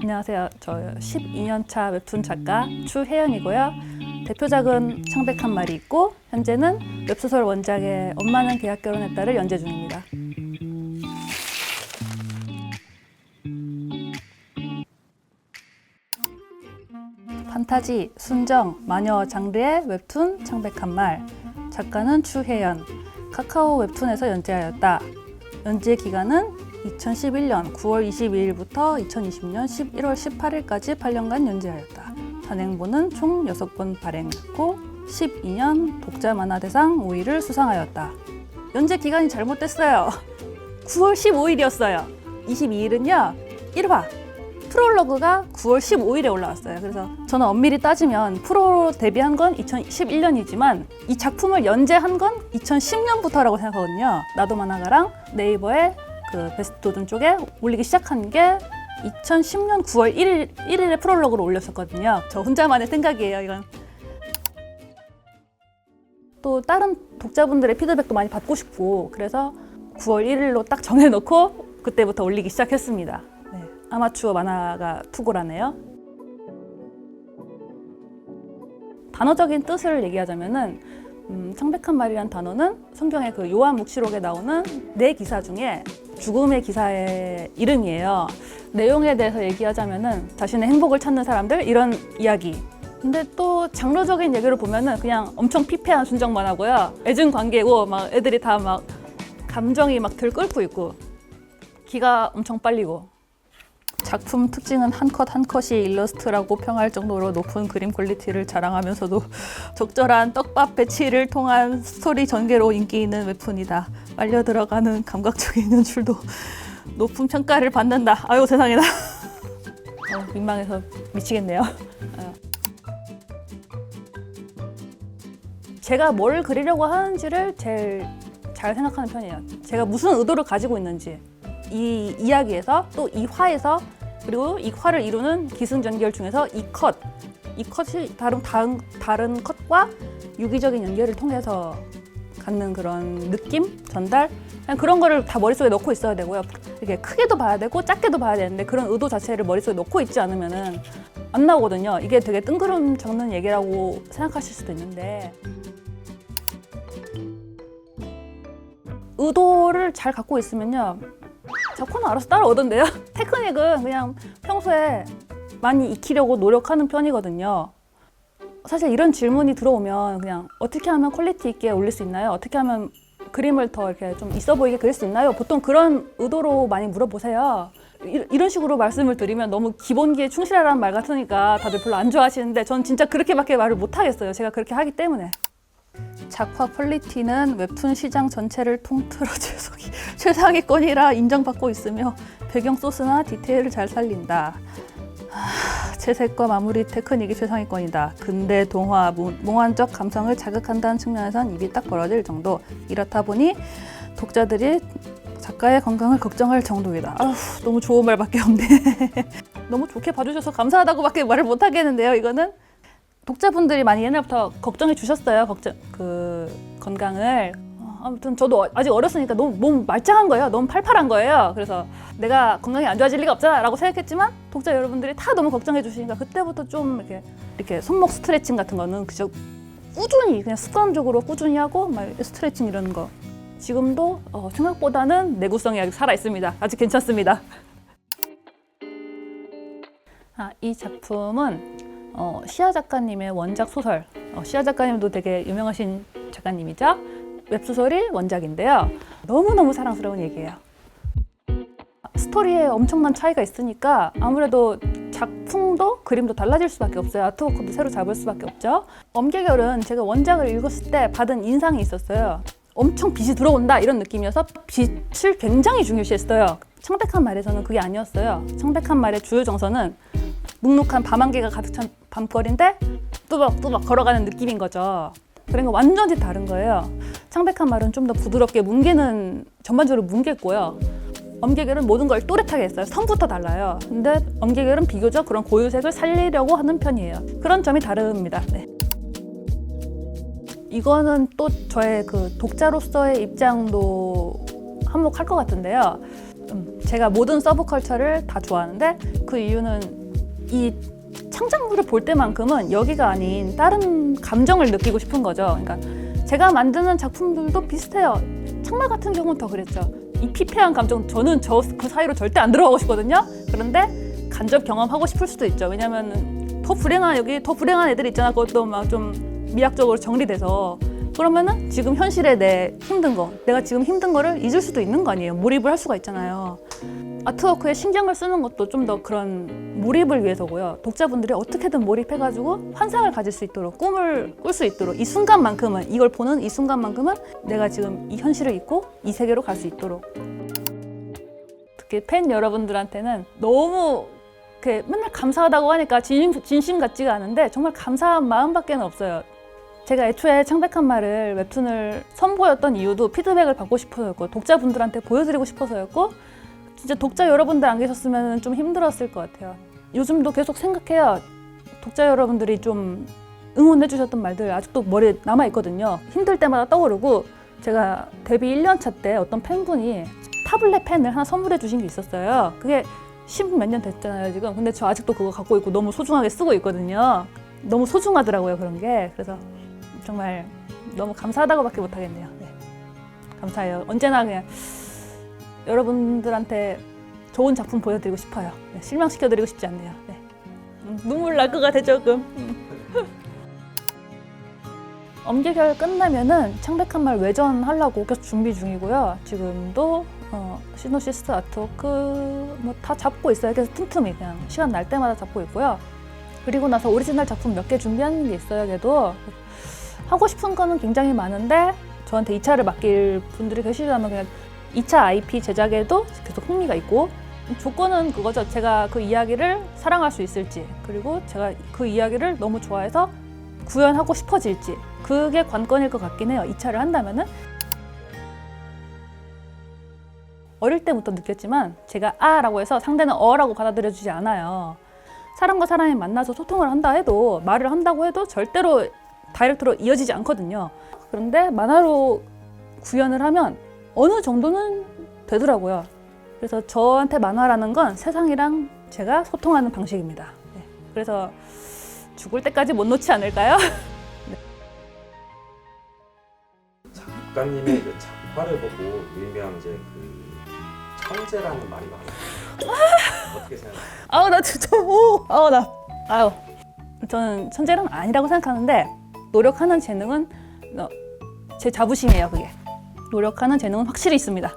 안녕하세요. 저 12년차 웹툰 작가 추혜연이고요. 대표작은 창백한 말이 있고 현재는 웹소설 원작의 엄마는 계약 결혼했다를 연재 중입니다. 판타지, 순정, 마녀 장르의 웹툰 창백한 말 작가는 추혜연 카카오 웹툰에서 연재하였다. 연재 기간은 2011년 9월 22일부터 2020년 11월 18일까지 8년간 연재하였다. 단행본은 총 6번 발행했고 12년 독자 만화 대상 5위를 수상하였다. 연재 기간이 잘못됐어요. 9월 15일이었어요. 22일은요. 1화. 프롤로그가 9월 15일에 올라왔어요. 그래서 저는 엄밀히 따지면 프로 데뷔한 건 2011년이지만 이 작품을 연재한 건 2010년부터라고 생각하거든요. 나도 만화가랑 네이버에 그 베스트 도전 쪽에 올리기 시작한 게 2010년 9월 1일, 1일에 프롤로그를 올렸었거든요. 저 혼자만의 생각이에요, 이건. 또 다른 독자분들의 피드백도 많이 받고 싶고 그래서 9월 1일로 딱 정해놓고 그때부터 올리기 시작했습니다. 네, 아마추어 만화가 투고라네요. 단어적인 뜻을 얘기하자면은 음, 창백한 말이란 단어는 성경의 그 요한 묵시록에 나오는 네 기사 중에 죽음의 기사의 이름이에요. 내용에 대해서 얘기하자면은 자신의 행복을 찾는 사람들 이런 이야기. 근데 또 장르적인 얘기를 보면은 그냥 엄청 피폐한 순정 만화고요. 애증 관계고 막 애들이 다 막 감정이 막 들끓고 있고 기가 엄청 빨리고 작품 특징은 한 컷 한 컷이 일러스트라고 평할 정도로 높은 그림 퀄리티를 자랑하면서도 적절한 떡밥 배치를 통한 스토리 전개로 인기 있는 웹툰이다. 빨려 들어가는 감각적인 연출도 높은 평가를 받는다. 아유 세상에나. 어, 민망해서 미치겠네요. 어. 제가 뭘 그리려고 하는지를 제일 잘 생각하는 편이에요. 제가 무슨 의도를 가지고 있는지 이 이야기에서 또 이 화에서 그리고 이 화를 이루는 기승전결 중에서 이 컷, 이 컷이 다른 다른 다른 컷과 유기적인 연결을 통해서 갖는 그런 느낌 전달 그런 거를 다 머릿속에 넣고 있어야 되고요. 이렇게 크게도 봐야 되고 작게도 봐야 되는데 그런 의도 자체를 머릿속에 넣고 있지 않으면은 안 나오거든요. 이게 되게 뜬구름 적는 얘기라고 생각하실 수도 있는데 의도를 잘 갖고 있으면요. 작품은 알아서 따라오던데요. 테크닉은 그냥 평소에 많이 익히려고 노력하는 편이거든요. 사실 이런 질문이 들어오면 그냥 어떻게 하면 퀄리티 있게 올릴 수 있나요? 어떻게 하면 그림을 더 이렇게 좀 있어 보이게 그릴 수 있나요? 보통 그런 의도로 많이 물어보세요. 이- 이런 식으로 말씀을 드리면 너무 기본기에 충실하라는 말 같으니까 다들 별로 안 좋아하시는데 전 진짜 그렇게밖에 말을 못 하겠어요. 제가 그렇게 하기 때문에. 작화 퀄리티는 웹툰 시장 전체를 통틀어 최상위, 최상위권이라 인정받고 있으며 배경 소스나 디테일을 잘 살린다. 하, 채색과 마무리 테크닉이 최상위권이다. 근대 동화 무- 몽환적 감성을 자극한다는 측면에선 입이 딱 벌어질 정도. 이렇다 보니 독자들이 작가의 건강을 걱정할 정도이다. 아휴, 너무 좋은 말밖에 없네. 너무 좋게 봐주셔서 감사하다고밖에 말을 못 하겠는데요. 이거는 독자분들이 많이 옛날부터 걱정해 주셨어요. 걱정 그 건강을. 어, 아무튼 저도 아직 어렸으니까 너무 몸 말짱한 거예요. 너무 팔팔한 거예요. 그래서 내가 건강이 안 좋아질 리가 없잖아라고 생각했지만 독자 여러분들이 다 너무 걱정해 주시니까 그때부터 좀 이렇게 이렇게 손목 스트레칭 같은 거는 그저 꾸준히 그냥 습관적으로 꾸준히 하고 막 스트레칭 이런 거. 지금도 어, 생각보다는 내구성이 아직 살아 있습니다. 아직 괜찮습니다. 아, 이 작품은 어, 시아 작가님의 원작 소설. 어, 시아 작가님도 되게 유명하신 작가님이죠. 웹소설이 원작인데요. 너무너무 사랑스러운 얘기예요. 스토리에 엄청난 차이가 있으니까 아무래도 작품도 그림도 달라질 수밖에 없어요. 아트워크도 새로 잡을 수밖에 없죠. 엄계결은 제가 원작을 읽었을 때 받은 인상이 있었어요. 엄청 빛이 들어온다 이런 느낌이어서 빛을 굉장히 중요시했어요. 창백한 말에서는 그게 아니었어요. 창백한 말의 주요 정서는 눅눅한 밤안개가 가득 찬 밤거리인데 뚜벅뚜벅 걸어가는 느낌인 거죠. 그러니까 완전히 다른 거예요. 창백한 말은 좀 더 부드럽게 뭉개는 전반적으로 뭉개고요. 엄계결은 모든 걸 또렷하게 했어요. 선부터 달라요. 근데 엄계결은 비교적 그런 고유색을 살리려고 하는 편이에요. 그런 점이 다릅니다. 네. 이거는 또 저의 그 독자로서의 입장도 한몫할 것 같은데요. 음, 제가 모든 서브컬처를 다 좋아하는데 그 이유는 이 창작물을 볼 때만큼은 여기가 아닌 다른 감정을 느끼고 싶은 거죠. 그러니까 제가 만드는 작품들도 비슷해요. 창말 같은 경우는 더 그랬죠. 이 피폐한 감정 저는 저 그 사이로 절대 안 들어가고 싶거든요. 그런데 간접 경험하고 싶을 수도 있죠. 왜냐면은 더 불행한 여기 더 불행한 애들 있잖아. 그것도 막 좀 미학적으로 정리돼서 그러면은 지금 현실에 내 힘든 거, 내가 지금 힘든 거를 잊을 수도 있는 거 아니에요. 몰입을 할 수가 있잖아요. 아트워크에 신경을 쓰는 것도 좀 더 그런 몰입을 위해서고요. 독자분들이 어떻게든 몰입해가지고 환상을 가질 수 있도록 꿈을 꿀 수 있도록 이 순간만큼은 이걸 보는 이 순간만큼은 내가 지금 이 현실을 잊고 이 세계로 갈 수 있도록 특히 팬 여러분들한테는 너무 이렇게 맨날 감사하다고 하니까 진심, 진심 같지가 않은데 정말 감사한 마음밖에 없어요. 제가 애초에 창백한 말을 웹툰을 선보였던 이유도 피드백을 받고 싶어서였고 독자분들한테 보여드리고 싶어서였고 진짜 독자 여러분들 안 계셨으면 좀 힘들었을 것 같아요. 요즘도 계속 생각해요. 독자 여러분들이 좀 응원해 주셨던 말들 아직도 머리에 남아 있거든요. 힘들 때마다 떠오르고 제가 데뷔 1년 차 때 어떤 팬분이 타블렛 펜을 하나 선물해 주신 게 있었어요. 그게 십몇년 됐잖아요, 지금. 근데 저 아직도 그거 갖고 있고 너무 소중하게 쓰고 있거든요. 너무 소중하더라고요, 그런 게. 그래서 정말 너무 감사하다고밖에 못하겠네요. 네. 감사해요. 언제나 그냥 여러분들한테 좋은 작품 보여드리고 싶어요. 네, 실망시켜드리고 싶지 않네요. 네. 음, 눈물 날 것 같아 조금. 음. 엄지결 끝나면은 창백한 말 외전 하려고 계속 준비 중이고요. 지금도 어, 시노시스 아트워크 뭐 다 잡고 있어요. 그래서 틈틈이 그냥 시간 날 때마다 잡고 있고요. 그리고 나서 오리지널 작품 몇 개 준비하는 게 있어요. 걔도 하고 싶은 거는 굉장히 많은데 저한테 2차를 맡길 분들이 계시다면 그냥 2차 IP 제작에도 계속 흥미가 있고 조건은 그거죠. 제가 그 이야기를 사랑할 수 있을지 그리고 제가 그 이야기를 너무 좋아해서 구현하고 싶어질지 그게 관건일 것 같긴 해요. 2차를 한다면은 어릴 때부터 느꼈지만 제가 아라고 해서 상대는 어라고 받아들여 주지 않아요. 사람과 사람이 만나서 소통을 한다 해도 말을 한다고 해도 절대로 다이렉트로 이어지지 않거든요. 그런데 만화로 구현을 하면 어느 정도는 되더라고요. 그래서 저한테 만화라는 건 세상이랑 제가 소통하는 방식입니다. 네. 그래서 죽을 때까지 못 놓지 않을까요? 작가님의 그 작화를 보고 일명 이제 그 천재라는 말이 많아요. 어떻게 생각하세요? 아우 나 진짜 오 아우 나 아유 저는 천재는 아니라고 생각하는데 노력하는 재능은 어, 제 자부심이에요 그게 노력하는 재능은 확실히 있습니다